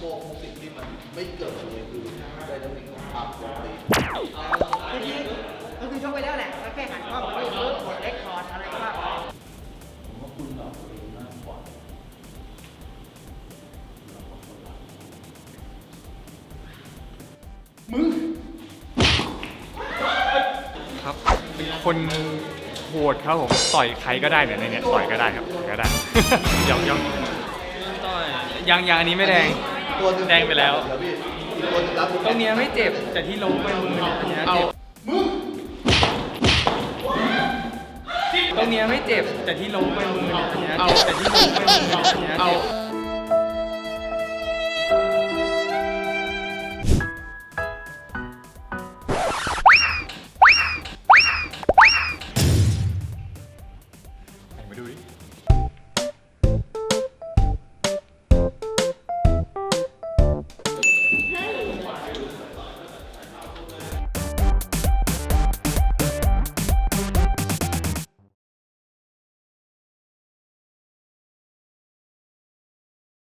พวกสิ่งที่มันไม่เกิดเลยคือได้ทั้งสิ่งของความปกติก็คือก็คือชกไปแล้วแหละแล้วแค่หันกล้องมาดูปุ๊บกดเรคคอร์ดอะไรก็ว่าไปผมว่าคุณเอาตัวเองมากกว่าครับเป็นคนโหดครับผมต่อยใครก็ได้เนี่ยในเนี้ยต่อยก็ได้ครับต่อยก็ได้ยังยังต่อย ยังยังอันนี้ไม่แดงแดงไปแล้ว เดี๋อตงรงเนี้ยไม่เจ็บ แต่ที่ล้มไปมือเนี่ยอเจ็บตรงเนี้ยไม่เจ็บ แต่ที่ล้มไปมือเนี่ยเจ็บแต่ที่ล้มไปมือเนี่ยเจ็บ ไปดูดิ